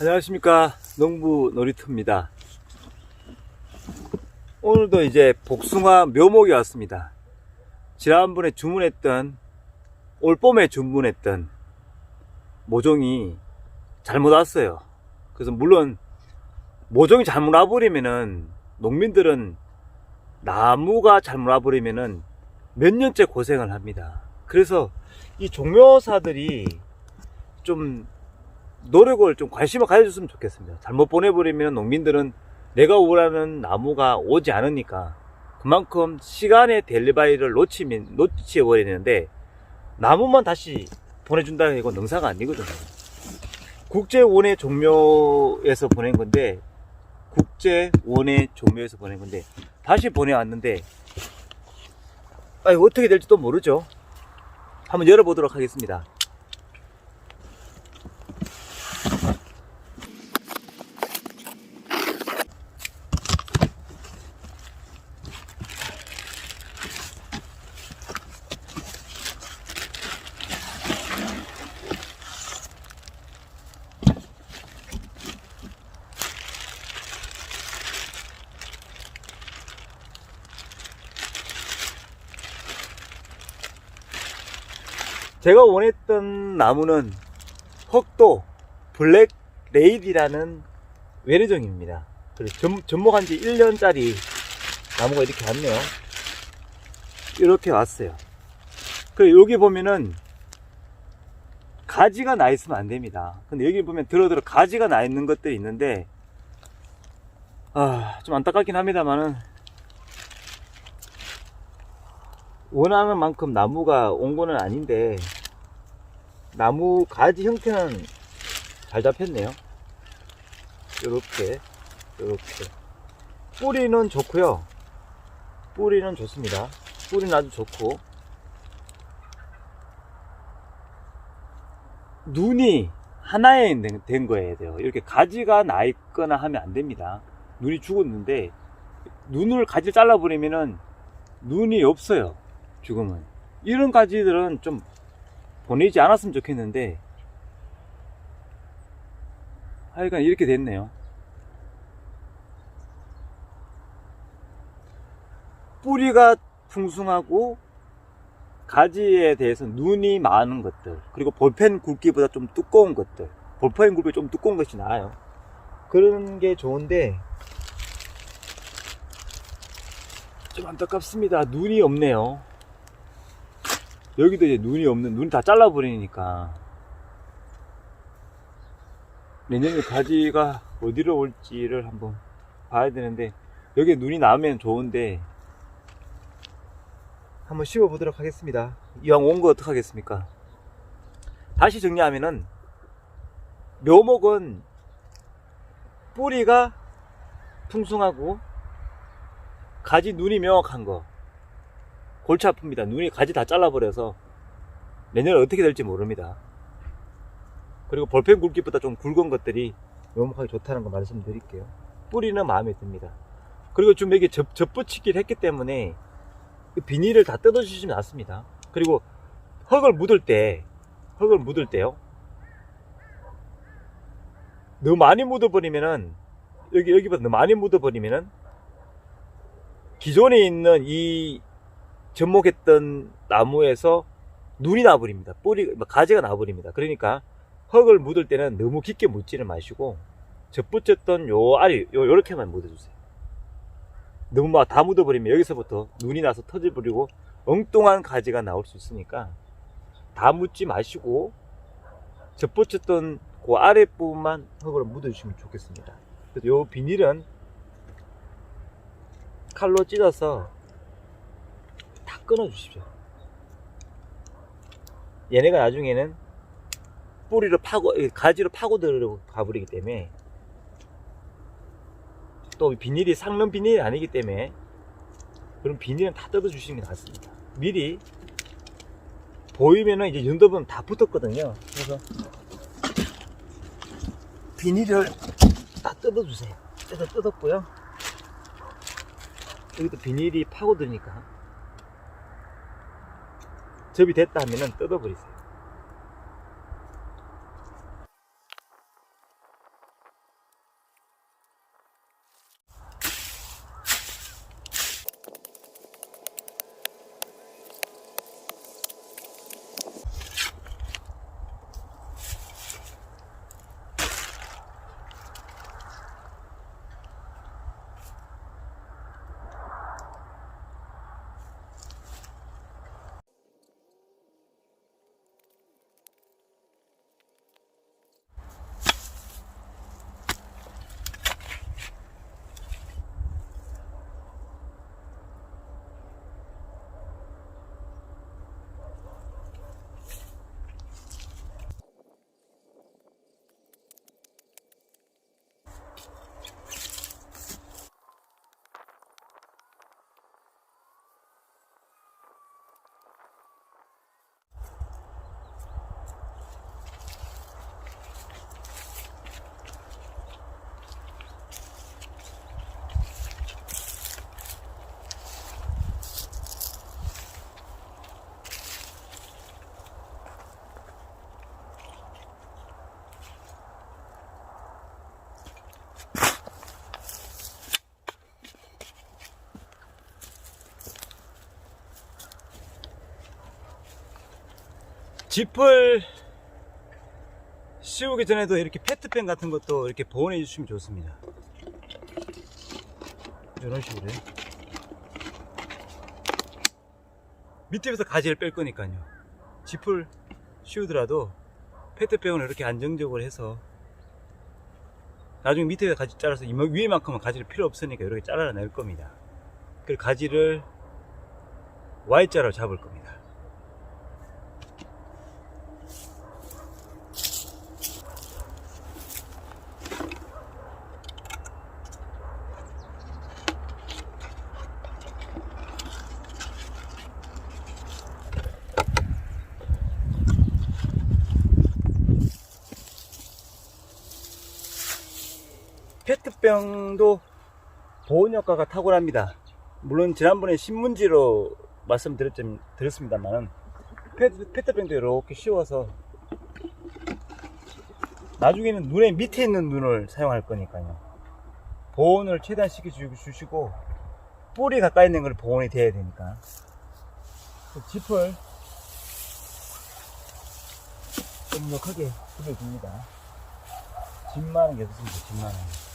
안녕하십니까. 농부 놀이터입니다 오늘도 이제 복숭아 묘목이 왔습니다. 지난번에 주문했던 올 봄에 주문했던 모종이 잘못 왔어요. 그래서 물론 모종이 잘못 와버리면은 농민들은 나무가 잘못 와버리면은 몇 년째 고생을 합니다. 그래서 이 종묘사들이 좀 노력을 좀 관심을 가져줬으면 좋겠습니다. 잘못 보내버리면 농민들은 내가 원하는 나무가 오지 않으니까 그만큼 시간의 델리바이를 놓치면, 놓치버리는데 나무만 다시 보내준다 이건 능사가 아니거든요. 국제원예 종묘에서 보낸 건데 국제원예 종묘에서 보낸 건데 다시 보내왔는데 아니, 어떻게 될지 또 모르죠. 한번 열어보도록 하겠습니다. 제가 원했던 나무는 흑도 블랙 레이디라는 외래종입니다. 그래서 전, 접목한 지 1년짜리 나무가 이렇게 왔네요. 이렇게 왔어요. 그리고 여기 보면은 가지가 나 있으면 안 됩니다. 근데 여기 보면 들어들어 가지가 나 있는 것들이 있는데 아, 좀 안타깝긴 합니다만은 원하는 만큼 나무가 온 거는 아닌데 나무 가지 형태는 잘 잡혔네요. 요렇게 요렇게. 뿌리는 좋고요. 뿌리는 좋습니다. 뿌리는 아주 좋고. 눈이 하나에 된- 된 거예요. 이렇게 가지가 나 있거나 하면 안 됩니다. 눈이 죽었는데 눈을 가지 잘라버리면은 눈이 없어요 지금은 이런 가지들은 좀 보내지 않았으면 좋겠는데 하여간 이렇게 됐네요. 뿌리가 풍성하고 가지에 대해서 눈이 많은 것들 그리고 볼펜 굵기보다 좀 두꺼운 것들 볼펜 굵기 좀 두꺼운 것이 나아요. 그런 게 좋은데 좀 안타깝습니다. 눈이 없네요 여기도 이제 눈이 없는 눈이 다 잘라버리니까. 내년에 가지가 어디로 올지를 한번 봐야 되는데 여기에 눈이 나면 좋은데 한번 씌워 보도록 하겠습니다. 이왕 온 거 어떡하겠습니까? 다시 정리하면은 묘목은 뿌리가 풍성하고 가지 눈이 명확한 거 골치 아픕니다. 눈이 가지 다 잘라버려서 내년에 어떻게 될지 모릅니다. 그리고 볼펜 굵기보다 좀 굵은 것들이 명확하게 좋다는 거 말씀드릴게요. 뿌리는 마음에 듭니다. 그리고 좀 여기 접, 접붙이기를 했기 때문에 이 비닐을 다 뜯어주시면 낫습니다. 그리고 흙을 묻을 때, 흙을 묻을 때요. 너무 많이 묻어버리면은, 여기, 여기보다 너무 많이 묻어버리면은, 기존에 있는 이 접목했던 나무에서 눈이 나버립니다. 뿌리, 가지가 나버립니다. 그러니까 흙을 묻을 때는 너무 깊게 묻지는 마시고 접붙였던 요 아래, 요, 요렇게만 묻어주세요. 너무 막 다 묻어버리면 여기서부터 눈이 나서 터져버리고 엉뚱한 가지가 나올 수 있으니까 다 묻지 마시고 접붙였던 그 아랫부분만 흙으로 묻어주시면 좋겠습니다. 요 비닐은 칼로 찢어서 다 끊어 주십시오. 얘네가 나중에는 뿌리로 파고, 이 가지로 파고 들어 가버리기 때문에 또 비닐이 삭는 비닐이 아니기 때문에 그럼 비닐은 다 뜯어 주시는 게 낫습니다. 미리 보이면은 이제 연도분 다 붙었거든요. 그래서 비닐을 다 뜯어 주세요. 뜯어 뜯었고요. 여기도 비닐이 파고드니까 접이 됐다 하면은 뜯어버리세요. 짚을 씌우기 전에도 이렇게 페트병 같은 것도 이렇게 보온해 주시면 좋습니다. 이런 식으로요. 밑에부터 가지를 뺄 거니까요. 짚을 씌우더라도 페트병을 이렇게 안정적으로 해서 나중에 밑에 가지 잘라서 이 위에만큼은 가지를 필요 없으니까 이렇게 잘라낼 겁니다. 그리고 가지를 Y자로 잡을 겁니다. 페트병도 보온 효과가 탁월합니다. 물론 지난번에 신문지로 말씀드렸습니다만 페트, 페트병도 이렇게 씌워서 나중에는 눈의 밑에 있는 눈을 사용할 거니까요. 보온을 최대한 시켜주시고 뿌리 가까이 있는 걸 보온이 돼야 되니까 그 짚을 넉넉하게 부려줍니다. 집 많은 게 좋습니다. 집 많은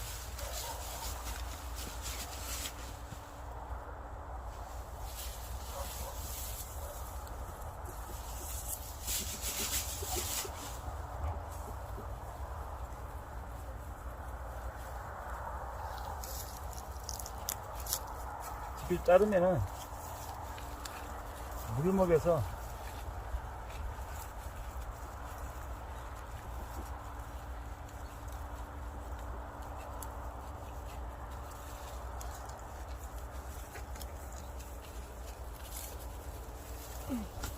잎을 자르면은 물을 먹여서 응.